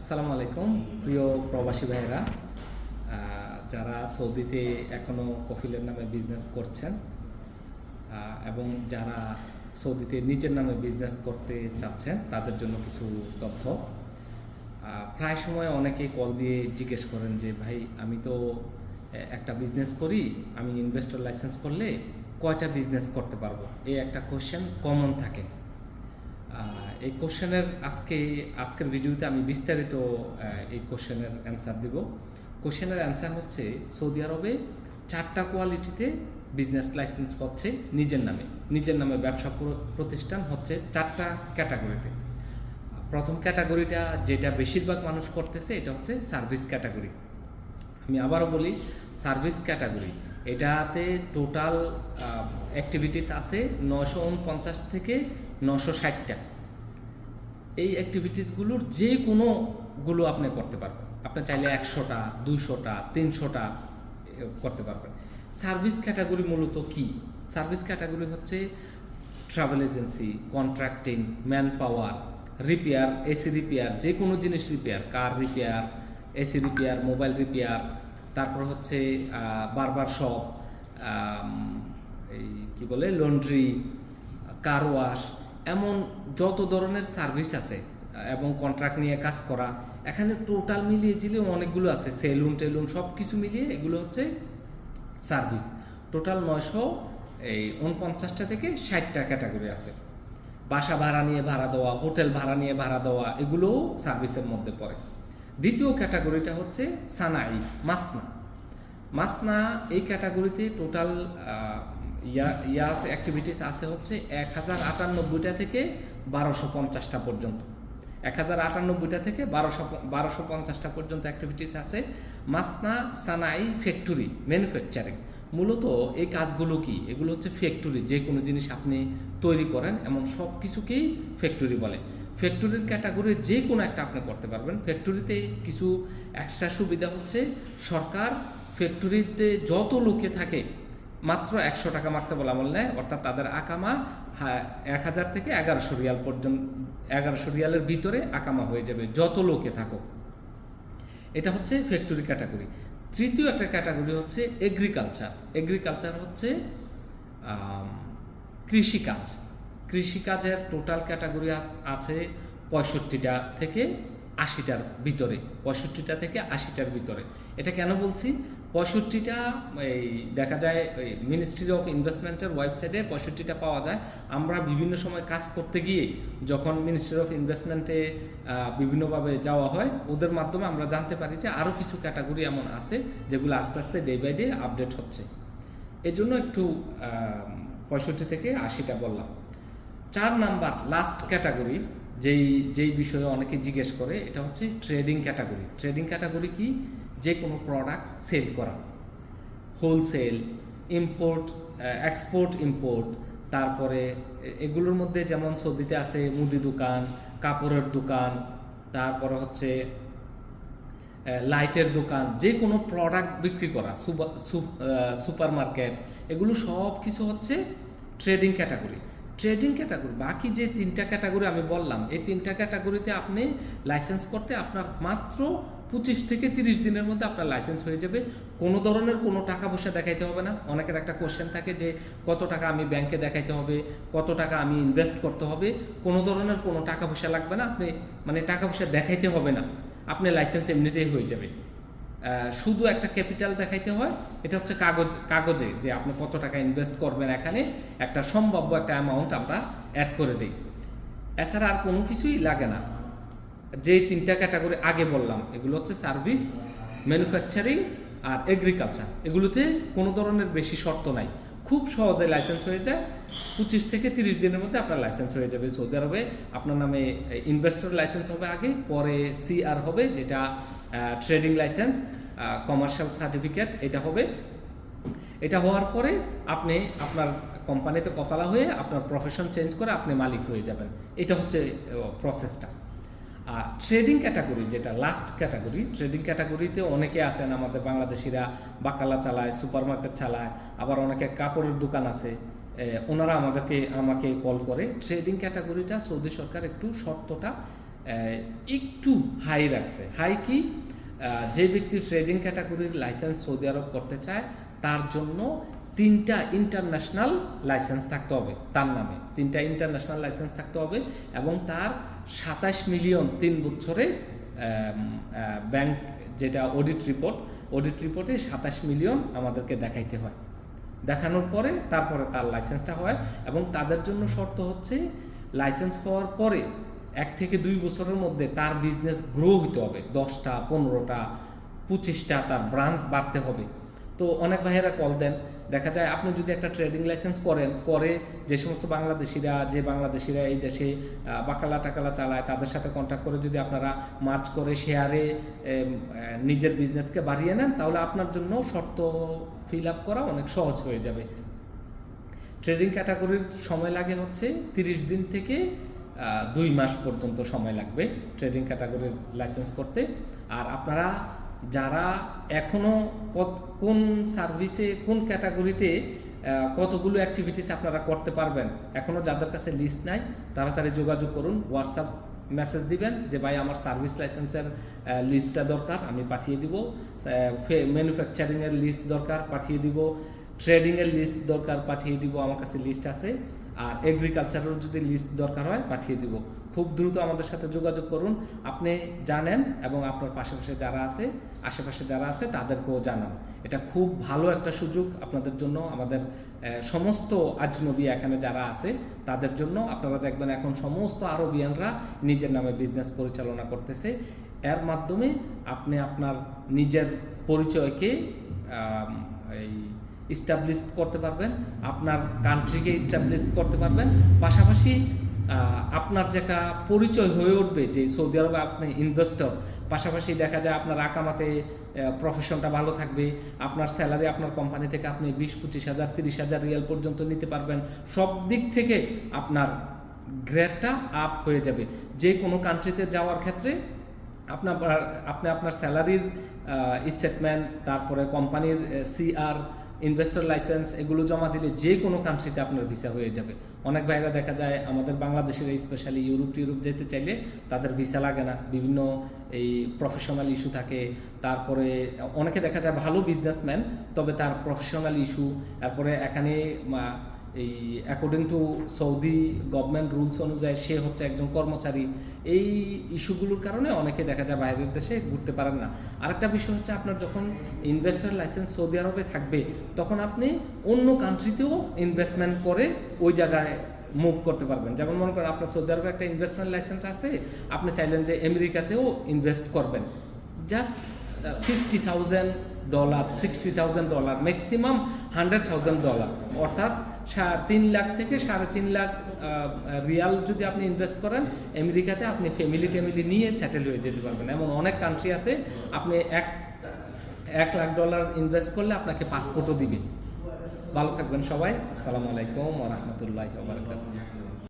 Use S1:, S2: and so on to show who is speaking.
S1: আসসালামু আলাইকুম, প্রিয় প্রবাসী ভাইয়েরা যারা সৌদিতে এখনও কফিলের নামে বিজনেস করছেন এবং যারা সৌদিতে নিজের নামে বিজনেস করতে চাচ্ছেন, তাদের জন্য কিছু তথ্য। প্রায় সময় অনেকে কল দিয়ে জিজ্ঞেস করেন যে, ভাই, আমি তো একটা বিজনেস করি, আমি ইনভেস্টর লাইসেন্স করলে কয়টা বিজনেস করতে পারব? এই একটা কোশ্চেন কমন থাকে। এই কোশ্চেনের আজকে, আজকের ভিডিওতে আমি বিস্তারিত এই কোশ্চেনের অ্যান্সার দিব। কোশ্চেনের অ্যান্সার হচ্ছে, সৌদি আরবে চারটা কোয়ালিটিতে বিজনেস লাইসেন্স হচ্ছে নিজের নামে। নিজের নামে ব্যবসা প্রতিষ্ঠান হচ্ছে চারটা ক্যাটাগরিতে প্রথম ক্যাটাগরিটা যেটা বেশিরভাগ মানুষ করতেছে, এটা হচ্ছে সার্ভিস ক্যাটাগরি আমি আবারও বলি সার্ভিস ক্যাটাগরি এটাতে টোটাল অ্যাক্টিভিটিস আছে নশো উনপঞ্চাশ থেকে নশো ষাটটা। এই অ্যাক্টিভিটিসগুলোর যে কোনোগুলো আপনি করতে পারবেন। আপনি চাইলে একশোটা, দুইশোটা, তিনশোটা করতে পারবেন। সার্ভিস ক্যাটাগরি মূলত কি? সার্ভিস ক্যাটাগরি হচ্ছে travel agency contracting man power repair AC repair যে কোনো জিনিস repair car repair AC repair mobile repair তারপর হচ্ছে বারবার শপ এই কি বলে লন্ড্রি কার ওয়াশ এমন যত ধরনের সার্ভিস আছে, এবং কন্ট্রাক্ট নিয়ে কাজ করা, এখানে টোটাল মিলিয়ে জিলিয়ে অনেকগুলো আছে সেলুন টেলুন সব কিছু মিলিয়ে এগুলো হচ্ছে সার্ভিস টোটাল নয়শো এই উনপঞ্চাশটা থেকে ষাটটা ক্যাটাগরি আছে। বাসা ভাড়া নিয়ে ভাড়া দেওয়া হোটেল ভাড়া নিয়ে ভাড়া দেওয়া, এগুলোও সার্ভিসের মধ্যে পড়ে। দ্বিতীয় ক্যাটাগরিটা হচ্ছে সানাই, মাসনা। মাসনা এই ক্যাটাগরিতে টোটাল ইয়াস অ্যাক্টিভিটিস আছে হচ্ছে এক হাজার আটানব্বইটা থেকে বারোশো পঞ্চাশটা পর্যন্ত। এক হাজার আটানব্বইটা থেকে বারোশো বারোশো পঞ্চাশটা পর্যন্ত অ্যাক্টিভিটিস আছে। মাসনা সানাই ফ্যাক্টরি ম্যানুফ্যাকচারিং মূলত এই কাজগুলো কি? এগুলো হচ্ছে ফ্যাক্টরি যে কোনো জিনিস আপনি তৈরি করেন এমন সব কিছুকেই ফ্যাক্টরি বলে। ফ্যাক্টরির ক্যাটাগরির যে কোনো একটা আপনি করতে পারবেন। ফ্যাক্টরিতে কিছু এক্সট্রা সুবিধা হচ্ছে, সরকার ফ্যাক্টরিতে যত লোকে থাকে মাত্র একশো টাকা মারতে বলা আমল অর্থাৎ তাদের আকামা এক হাজার থেকে এগারোশো রিয়াল পর্যন্ত, এগারোশো রিয়ালের ভিতরে আকামা হয়ে যাবে, যত লোকে থাকো এটা হচ্ছে ফ্যাক্টরি ক্যাটাগরি তৃতীয় একটা ক্যাটাগরি হচ্ছে এগ্রিকালচার এগ্রিকালচার হচ্ছে কৃষিকাজ। কৃষিকাজের টোটাল ক্যাটাগরি আছে পঁয়ষট্টিটা থেকে আশিটার ভিতরে, পঁয়ষট্টিটা থেকে আশিটার ভিতরে। এটা কেন বলছি? পঁয়ষট্টিটা, এই দেখা যায় ওই মিনিস্ট্রি অফ ইনভেস্টমেন্টের ওয়েবসাইটে পঁয়ষট্টিটা পাওয়া যায়। আমরা বিভিন্ন সময় কাজ করতে গিয়ে যখন মিনিস্ট্রি অফ ইনভেস্টমেন্টে বিভিন্নভাবে যাওয়া হয়, ওদের মাধ্যমে আমরা জানতে পারি যে আরও কিছু ক্যাটাগরি এমন আছে, যেগুলো আস্তে আস্তে ডে বাই ডে আপডেট হচ্ছে। এজন্য একটু পঁয়ষট্টি থেকে আশিটা বললাম। চার নাম্বার লাস্ট ক্যাটাগরি যেই যেই বিষয়ে অনেকে জিজ্ঞেস করে, এটা হচ্ছে ট্রেডিং ক্যাটাগরি ট্রেডিং ক্যাটাগরি কি? যে কোনো প্রোডাক্ট সেল করা। হোলসেল ইম্পোর্ট এক্সপোর্ট ইম্পোর্ট তারপরে এগুলোর মধ্যে যেমন সৌদিতে আছে মুদি দোকান, কাপড়ের দোকান, তারপরে হচ্ছে লাইটের দোকান, যে কোনো প্রোডাক্ট বিক্রি করা সুপার মার্কেট এগুলো সব কিছু হচ্ছে ট্রেডিং ক্যাটাগরি ট্রেডিং ক্যাটাগরি বাকি যে তিনটা ক্যাটাগরি আমি বললাম, এই তিনটা ক্যাটাগরিতে আপনি লাইসেন্স করতে আপনার মাত্র পঁচিশ থেকে তিরিশ দিনের মধ্যে আপনার লাইসেন্স হয়ে যাবে। কোনো ধরনের কোনো টাকা পয়সা দেখাইতে হবে না। অনেকের একটা কোশ্চেন থাকে যে, কত টাকা আমি ব্যাংকে দেখাইতে হবে? কত টাকা আমি ইনভেস্ট করতে হবে? কোনো ধরনের কোনো টাকা পয়সা লাগবে না। আপনি মানে টাকা পয়সা দেখাইতে হবে না। আপনি লাইসেন্স এমনিতেই হয়ে যাবে। শুধু একটা ক্যাপিটাল দেখাইতে হয়, এটা হচ্ছে কাগজ, কাগজে যে আপনি কত টাকা ইনভেস্ট করবেন এখানে, একটা সম্ভাব্য একটা অ্যামাউন্ট আমরা অ্যাড করে দিই। এছাড়া আর কোনো কিছুই লাগে না। যে তিনটা ক্যাটাগরি আগে বললাম, এগুলো হচ্ছে সার্ভিস ম্যানুফ্যাকচারিং আর এগ্রিকালচার এগুলোতে কোনো ধরনের বেশি শর্ত নাই। খুব সহজে লাইসেন্স হয়ে যায়। পঁচিশ থেকে তিরিশ দিনের মধ্যে আপনার লাইসেন্স হয়ে যাবে। সৌদি আরবে আপনার নামে ইনভেস্টর লাইসেন্স হবে আগে, পরে সিআর হবে, যেটা ট্রেডিং লাইসেন্স কমার্শিয়াল সার্টিফিকেট এটা হবে। এটা হওয়ার পরে আপনি আপনার কোম্পানিতে কফালা হয়ে আপনার প্রফেশন চেঞ্জ করে আপনি মালিক হয়ে যাবেন। এটা হচ্ছে প্রসেসটা ট্রেডিং ক্যাটাগরি যেটা লাস্ট ক্যাটাগরি ট্রেডিং ক্যাটাগরিতে অনেকে আছেন আমাদের বাংলাদেশিরা, বাকালা চালায় সুপার মার্কেট চালায়, আবার অনেকে কাপড়ের দোকান আছে ওনারা আমাদেরকে, আমাকে কল করে। ট্রেডিং ক্যাটাগরিটা সৌদি সরকার একটু শর্তটা একটু হাই রাখছে। হাই কি? যে ব্যক্তি ট্রেডিং ক্যাটাগরির লাইসেন্স সৌদি আরব করতে চায়, তার জন্য তিনটা ইন্টারন্যাশনাল লাইসেন্স থাকতে হবে, তার নামে। তিনটা ইন্টারন্যাশনাল লাইসেন্স থাকতে হবে এবং তার সাতাশ মিলিয়ন তিন বছরে ব্যাংক যেটা অডিট রিপোর্ট অডিট রিপোর্টে সাতাশ মিলিয়ন আমাদেরকে দেখাইতে হয়। দেখানোর পরে তারপরে তার লাইসেন্সটা হয় এবং তাদের জন্য শর্ত হচ্ছে লাইসেন্স হওয়ার পরে এক থেকে দুই বছরের মধ্যে তার বিজনেস গ্রো হতে হবে। দশটা, পনেরোটা, পঁচিশটা তার ব্রাঞ্চ বাড়তে হবে। তো অনেক ভাইয়েরা কল দেন দেখা যায় আপনি যদি একটা ট্রেডিং লাইসেন্স করেন করে যে সমস্ত বাংলাদেশিরা, যে বাংলাদেশিরা এই দেশে বাকালা টাকালা চালায়, তাদের সাথে কন্ট্যাক্ট করে যদি আপনারা মার্চ করে শেয়ারে নিজের বিজনেসকে বাড়িয়ে নেন, তাহলে আপনার জন্য শর্ত ফিল আপ করা অনেক সহজ হয়ে যাবে। ট্রেডিং ক্যাটাগরির সময় লাগে হচ্ছে তিরিশ দিন থেকে দুই মাস পর্যন্ত সময় লাগবে ট্রেডিং ক্যাটাগরির লাইসেন্স করতে। আর আপনারা যারা এখনও কোন সার্ভিসে কোন ক্যাটাগরিতে কতগুলো অ্যাক্টিভিটিস আপনারা করতে পারবেন এখনও যাদের কাছে লিস্ট নাই, তাড়াতাড়ি যোগাযোগ করুন হোয়াটসঅ্যাপ মেসেজ দিবেন যে, ভাই, আমার সার্ভিস লাইসেন্সের লিস্টটা দরকার, আমি পাঠিয়ে দিব। ম্যানুফ্যাকচারিংয়ের লিস্ট দরকার, পাঠিয়ে দিব। ট্রেডিংয়ের লিস্ট দরকার, পাঠিয়ে দিব, আমার কাছে লিস্ট আছে। আর এগ্রিকালচারেরও যদি লিস্ট দরকার হয়, পাঠিয়ে দিব। খুব দ্রুত আমাদের সাথে যোগাযোগ করুন। আপনি জানেন এবং আপনার পাশাপাশি যারা আছে, আশেপাশে যারা আছে, তাদেরকেও জানান। এটা খুব ভালো একটা সুযোগ আপনাদের জন্য। আমাদের সমস্ত আজনবী এখানে যারা আছে, তাদের জন্য আপনারা দেখবেন এখন সমস্ত আরবিয়ানরা নিজের নামে বিজনেস পরিচালনা করতেছে। এর মাধ্যমে আপনি আপনার নিজের পরিচয়কে এই ইস্টাবলিশ করতে পারবেন। আপনার কান্ট্রিকে ইস্টাবলিশ করতে পারবেন। পাশাপাশি আপনার যে একটা পরিচয় হয়ে উঠবে যে সৌদি আরবে আপনি ইনভেস্টর পাশাপাশি দেখা যায় আপনার আকামাতে প্রফেশনটা ভালো থাকবে, আপনার স্যালারি আপনার কোম্পানি থেকে আপনি বিশ, পঁচিশ হাজার, তিরিশ হাজার রিয়াল পর্যন্ত নিতে পারবেন, সব দিক থেকে আপনার গ্রেডটা আপ হয়ে যাবে। যে কোনো কান্ট্রিতে যাওয়ার ক্ষেত্রে আপনার, আপনি আপনার স্যালারির স্টেটমেন্ট তারপরে কোম্পানির সিআর ইনভেস্টর লাইসেন্স এগুলো জমা দিলে যে কোনো কান্ট্রিতে আপনার ভিসা হয়ে যাবে। অনেক ভাইরা দেখা যায়, আমাদের বাংলাদেশের স্পেশালি ইউরোপ টিউরোপ যেতে চাইলে তাদের ভিসা লাগে না। বিভিন্ন এই প্রফেশনাল ইস্যু থাকে। তারপরে অনেকে দেখা যায় ভালো বিজনেসম্যান তবে তার প্রফেশনাল ইস্যু তারপরে এখানে এই according to Saudi government rules অনুযায়ী সে হচ্ছে একজন কর্মচারী। এই ইস্যুগুলোর কারণে অনেকে দেখা যায় বাইরের দেশে ঘুরতে পারেন না। আরেকটা বিষয় হচ্ছে আপনার যখন ইনভেস্টার লাইসেন্স সৌদি আরবে থাকবে, তখন আপনি অন্য কান্ট্রিতেও ইনভেস্টমেন্ট করে ওই জায়গায় মুভ করতে পারবেন। যেমন মনে করেন আপনার সৌদি আরবে একটা ইনভেস্টমেন্ট লাইসেন্স আছে, আপনি চাইলেন যে আমেরিকাতেও ইনভেস্ট করবেন। Just fifty thousand dollar sixty thousand dollar maximum hundred thousand dollar অর্থাৎ তিন লাখ থেকে সাড়ে তিন লাখ রিয়াল যদি আপনি ইনভেস্ট করেন, আমেরিকাতে আপনি ফ্যামিলি ট্যামিলি নিয়ে সেটেল হয়ে যেতে পারবেন। এমন অনেক কান্ট্রি আছে, আপনি এক এক লাখ ডলার ইনভেস্ট করলে আপনাকে পাসপোর্টও দিবে। ভালো থাকবেন সবাই। আসসালামু আলাইকুম ওরহমতুল্লাহ বারকাতুহ।